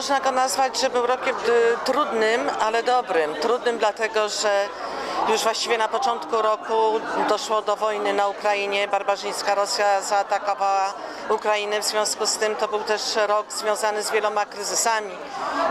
można go nazwać, że był rokiem y, trudnym, ale dobrym. Trudnym dlatego, że już właściwie na początku roku doszło do wojny na Ukrainie. Barbarzyńska Rosja zaatakowała Ukrainę. W związku z tym to był też rok związany z wieloma kryzysami.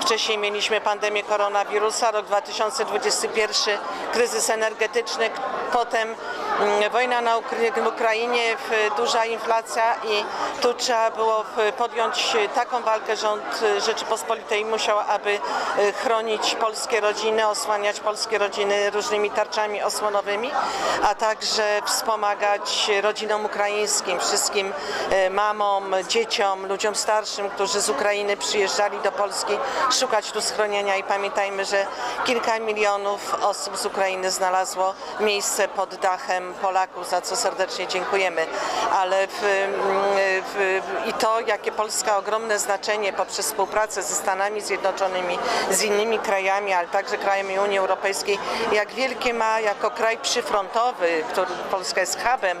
Wcześniej mieliśmy pandemię koronawirusa, rok 2021 kryzys energetyczny, potem wojna na Ukrainie, duża inflacja i tu trzeba było podjąć taką walkę. Rząd y, Rzeczypospolitej musiał, aby y, chronić polskie rodziny, osłaniać polskie rodziny różnymi tarczami osłonowymi, a także wspomagać rodzinom ukraińskim, wszystkim y, mamom, dzieciom, ludziom starszym, którzy z Ukrainy przyjeżdżali do Polski szukać tu schronienia i pamiętajmy, że kilka milionów osób z Ukrainy znalazło miejsce pod dachem Polaków, za co serdecznie dziękujemy. Ale w, w, i to, jakie Polska ogromne znaczenie poprzez współpracę ze Stanami Zjednoczonymi, z innymi krajami, ale także krajami Unii Europejskiej, jak wielkie ma jako kraj przyfrontowy, który Polska jest hubem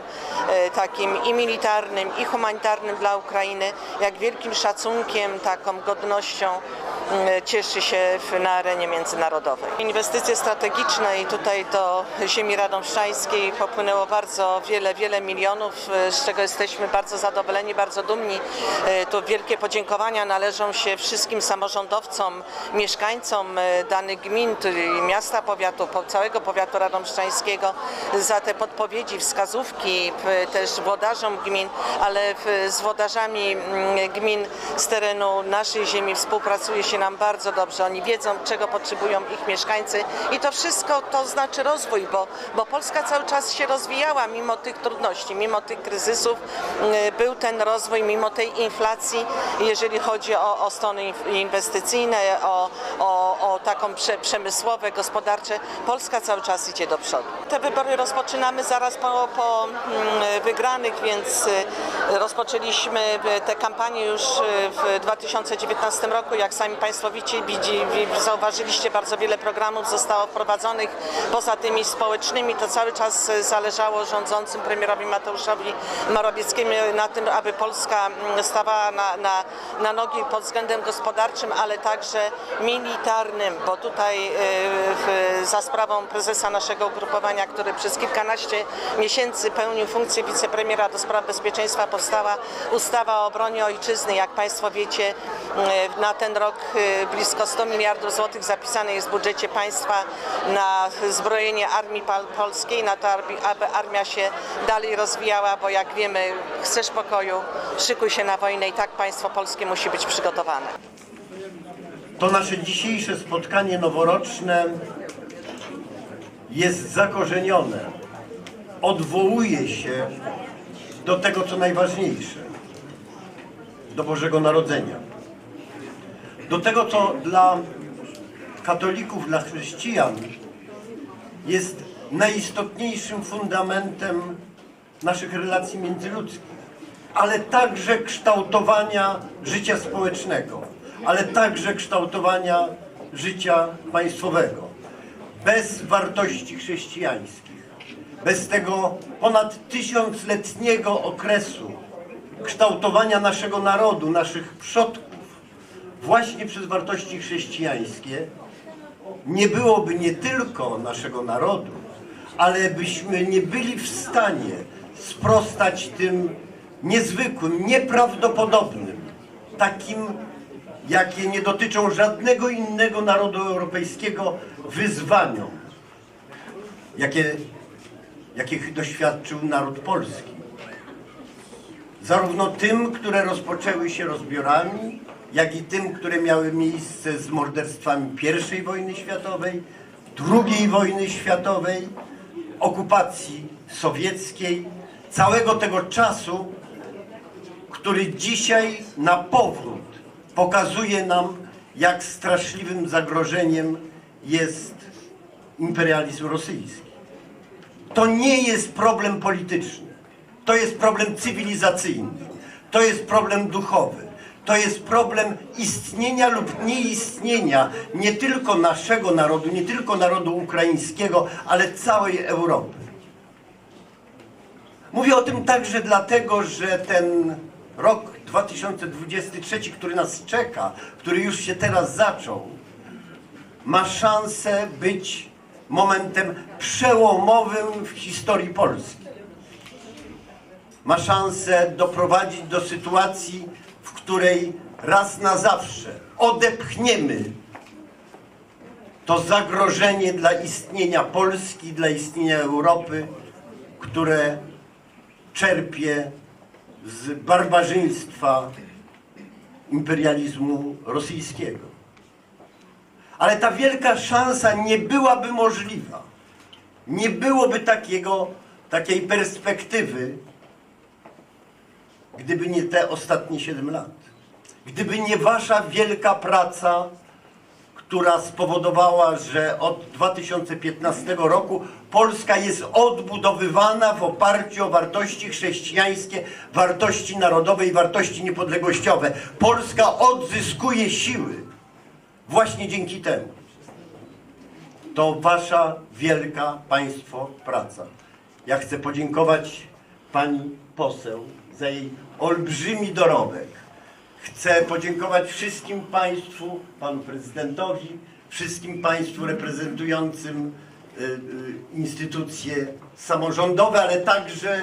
e, takim i militarnym, i humanitarnym dla Ukrainy, jak wielkim szacunkiem, taką godnością cieszy się na arenie międzynarodowej. Inwestycje strategiczne i tutaj do ziemi radomszczańskiej popłynęło bardzo wiele, wiele milionów, e, z czego jesteśmy bardzo zadowoleni, bardzo dumni. E, Tu wielkie podziękowania należą się wszystkim samorządowcom, mieszkańcom e, danych gmin, miasta powiatu, po- całego powiatu radomszczańskiego za te podpowiedzi, wskazówki, też włodarzom gmin, ale z włodarzami mm, gmin z terenu naszej ziemi współpracuje się nam bardzo dobrze. Oni wiedzą, czego potrzebują ich mieszkańcy i to wszystko to znaczy rozwój, bo, bo Polska cały czas się rozwijała mimo tych trudności, mimo tych kryzysów. mm, Był ten rozwój mimo tej inflacji, jeżeli chodzi o, o strony inw- inwestycyjne, o, o, o taką prze, przemysłowe, gospodarcze. Polska cały czas idzie do przodu. Te wybory rozpoczynamy zaraz po, po mm, wygranych, więc y, rozpoczęliśmy y, te kampanie już y, w 2019 roku. Jak sami Państwo widzicie, widzi, wi- zauważyliście, bardzo wiele programów zostało wprowadzonych. Poza tymi społecznymi to cały czas zależało rządzącym premierowi Mateuszowi Morawieckiemu na tym, aby Polska mm, stawała na, na, na nogi pod względem gospodarczym, ale także militarnym, bo tutaj y, w, za sprawą prezesa naszego ugrupowania, który przez kilkanaście miesięcy pełnił funkcję wicepremiera do spraw bezpieczeństwa, powstała ustawa o obronie ojczyzny. Jak Państwo wiecie, y, na ten rok blisko 100 miliardów złotych zapisane jest w budżecie państwa na zbrojenie armii polskiej, na to, aby armia się dalej rozwijała, bo jak wiemy, chcesz pokoju, szykuj się na wojnę i tak państwo polskie musi być przygotowane. To nasze dzisiejsze spotkanie noworoczne jest zakorzenione, odwołuje się do tego, co najważniejsze, do Bożego Narodzenia. Do tego, co dla katolików, dla chrześcijan jest najistotniejszym fundamentem naszych relacji międzyludzkich, ale także kształtowania życia społecznego, ale także kształtowania życia państwowego. Bez wartości chrześcijańskich, bez tego ponad tysiącletniego okresu kształtowania naszego narodu, naszych przodków, właśnie przez wartości chrześcijańskie, nie byłoby nie tylko naszego narodu, ale byśmy nie byli w stanie sprostać tym niezwykłym, nieprawdopodobnym, takim, jakie nie dotyczą żadnego innego narodu europejskiego, wyzwaniom, jakie, jakich doświadczył naród polski. Zarówno tym, które rozpoczęły się rozbiorami, jak i tym, które miały miejsce z morderstwami I wojny światowej, II wojny światowej, okupacji sowieckiej, całego tego czasu, który dzisiaj na powrót pokazuje nam, jak straszliwym zagrożeniem jest imperializm rosyjski. To nie jest problem polityczny, to jest problem cywilizacyjny, to jest problem duchowy, to jest problem istnienia lub nieistnienia nie tylko naszego narodu, nie tylko narodu ukraińskiego, ale całej Europy. Mówię o tym także dlatego, że ten rok 2023, który nas czeka, który już się teraz zaczął, ma szansę być momentem przełomowym w historii Polski. Ma szansę doprowadzić do sytuacji, w której raz na zawsze odepchniemy to zagrożenie dla istnienia Polski, dla istnienia Europy, które czerpie z barbarzyństwa imperializmu rosyjskiego. Ale ta wielka szansa nie byłaby możliwa. Nie byłoby takiego, takiej perspektywy, gdyby nie te ostatnie 7 lat. Gdyby nie wasza wielka praca, która spowodowała, że od 2015 roku Polska jest odbudowywana w oparciu o wartości chrześcijańskie, wartości narodowe i wartości niepodległościowe. Polska odzyskuje siły właśnie dzięki temu. To wasza wielka państwo praca. Ja chcę podziękować pani poseł za jej olbrzymi dorobek. Chcę podziękować wszystkim Państwu, Panu Prezydentowi, wszystkim Państwu reprezentującym y, y, instytucje samorządowe, ale także,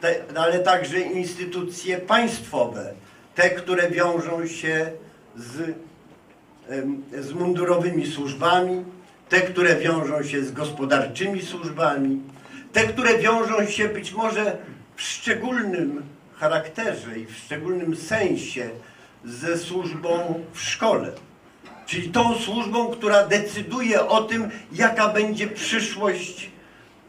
te, ale także instytucje państwowe, te, które wiążą się z, z mundurowymi służbami, te, które wiążą się z gospodarczymi służbami, te, które wiążą się być może w szczególnym charakterze i w szczególnym sensie ze służbą w szkole. Czyli tą służbą, która decyduje o tym, jaka będzie przyszłość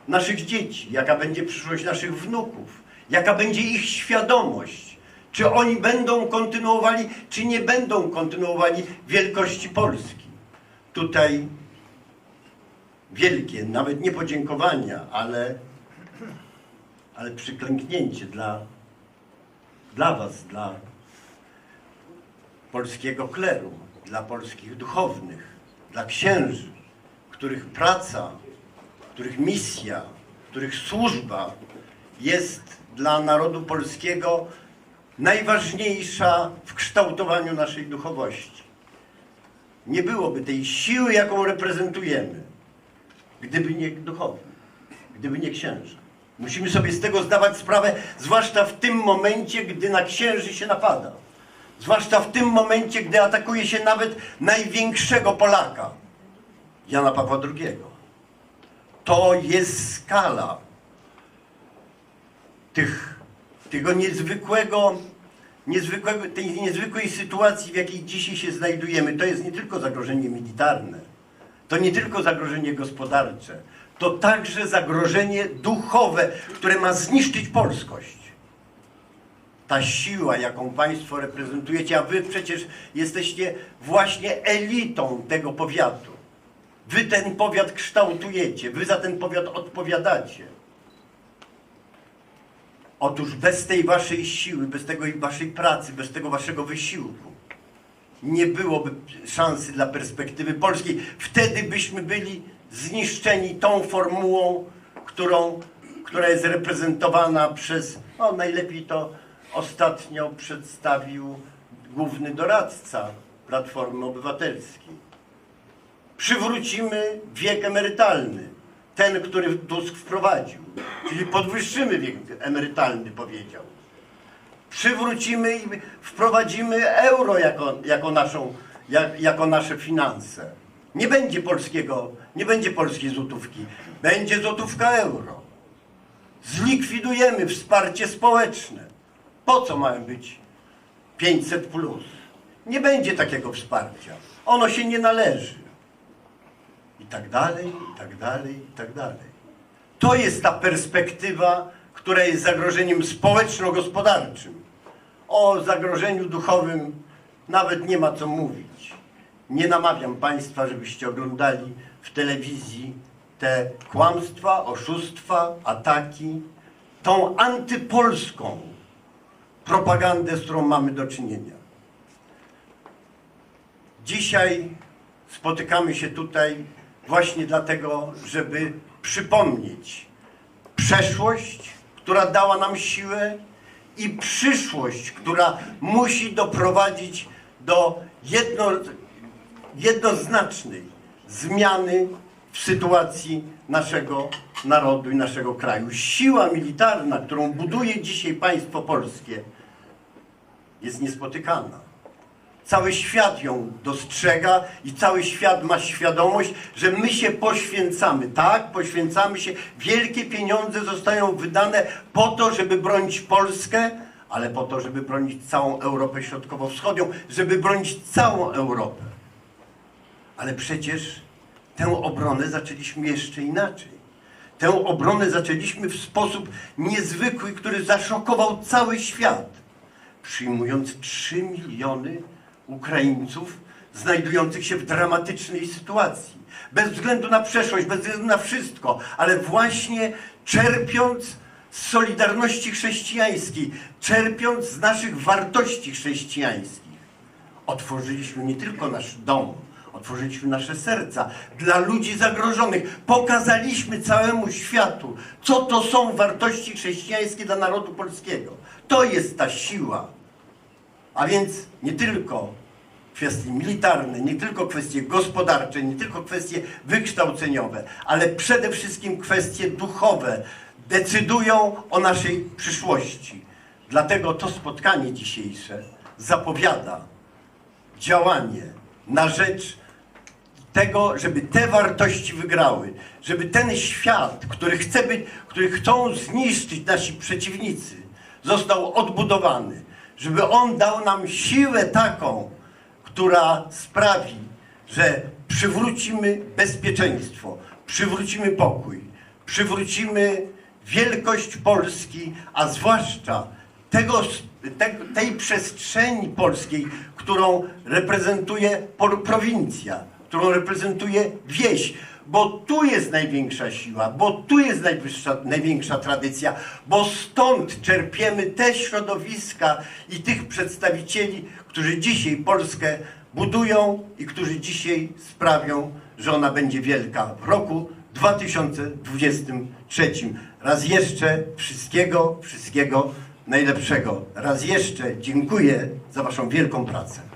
naszych dzieci, jaka będzie przyszłość naszych wnuków, jaka będzie ich świadomość. Czy oni będą kontynuowali, czy nie będą kontynuowali wielkości Polski. Tutaj wielkie, nawet nie podziękowania, ale, ale przyklęknięcie dla, dla Was, dla polskiego kleru, dla polskich duchownych, dla księży, których praca, których misja, których służba jest dla narodu polskiego najważniejsza w kształtowaniu naszej duchowości. Nie byłoby tej siły, jaką reprezentujemy, gdyby nie duchowni, gdyby nie księża. Musimy sobie z tego zdawać sprawę, zwłaszcza w tym momencie, gdy na księży się napada. Zwłaszcza w tym momencie, gdy atakuje się nawet największego Polaka, Jana Pawła II. To jest skala tych, tego niezwykłego, niezwykłego, tej niezwykłej sytuacji, w jakiej dzisiaj się znajdujemy. To jest nie tylko zagrożenie militarne, to nie tylko zagrożenie gospodarcze, to także zagrożenie duchowe, które ma zniszczyć polskość ta siła, jaką Państwo reprezentujecie, a Wy przecież jesteście właśnie elitą tego powiatu. Wy ten powiat kształtujecie, Wy za ten powiat odpowiadacie. Otóż bez tej Waszej siły, bez tego Waszej pracy, bez tego Waszego wysiłku nie byłoby szansy dla perspektywy polskiej. Wtedy byśmy byli zniszczeni tą formułą, którą, która jest reprezentowana przez, no najlepiej to ostatnio przedstawił główny doradca Platformy Obywatelskiej. Przywrócimy wiek emerytalny, ten, który Tusk wprowadził, czyli podwyższymy wiek emerytalny, powiedział. Przywrócimy i wprowadzimy euro jako, jako, naszą, jak, jako nasze finanse. Nie będzie polskiego, nie będzie polskiej złotówki, będzie złotówka euro. Zlikwidujemy wsparcie społeczne. Po co mają być 500 plus? Nie będzie takiego wsparcia. Ono się nie należy. I tak dalej, i tak dalej, i tak dalej. To jest ta perspektywa, która jest zagrożeniem społeczno-gospodarczym. O zagrożeniu duchowym nawet nie ma co mówić. Nie namawiam Państwa, żebyście oglądali w telewizji te kłamstwa, oszustwa, ataki, tą antypolską propagandę, z którą mamy do czynienia. Dzisiaj spotykamy się tutaj właśnie dlatego, żeby przypomnieć przeszłość, która dała nam siłę i przyszłość, która musi doprowadzić do jedno, jednoznacznej zmiany w sytuacji naszego narodu i naszego kraju. Siła militarna, którą buduje dzisiaj państwo polskie, jest niespotykana. Cały świat ją dostrzega i cały świat ma świadomość, że my się poświęcamy. Tak, poświęcamy się. Wielkie pieniądze zostają wydane po to, żeby bronić Polskę, ale po to, żeby bronić całą Europę Środkowo-Wschodnią, żeby bronić całą Europę. Ale przecież tę obronę zaczęliśmy jeszcze inaczej. Tę obronę zaczęliśmy w sposób niezwykły, który zaszokował cały świat, przyjmując 3 miliony Ukraińców znajdujących się w dramatycznej sytuacji. Bez względu na przeszłość, bez względu na wszystko, ale właśnie czerpiąc z solidarności chrześcijańskiej, czerpiąc z naszych wartości chrześcijańskich otworzyliśmy nie tylko nasz dom, otworzyliśmy nasze serca dla ludzi zagrożonych. Pokazaliśmy całemu światu, co to są wartości chrześcijańskie dla narodu polskiego. To jest ta siła. A więc nie tylko kwestie militarne, nie tylko kwestie gospodarcze, nie tylko kwestie wykształceniowe, ale przede wszystkim kwestie duchowe decydują o naszej przyszłości. Dlatego to spotkanie dzisiejsze zapowiada działanie na rzecz tego, żeby te wartości wygrały, żeby ten świat, który chce być, który chcą zniszczyć nasi przeciwnicy, został odbudowany, żeby on dał nam siłę taką, która sprawi, że przywrócimy bezpieczeństwo, przywrócimy pokój, przywrócimy wielkość Polski, a zwłaszcza tego, te, tej przestrzeni polskiej, którą reprezentuje prowincja, którą reprezentuje wieś, bo tu jest największa siła, bo tu jest największa tradycja, bo stąd czerpiemy te środowiska i tych przedstawicieli, którzy dzisiaj Polskę budują i którzy dzisiaj sprawią, że ona będzie wielka w roku 2023. Raz jeszcze wszystkiego, wszystkiego najlepszego. Raz jeszcze dziękuję za Waszą wielką pracę.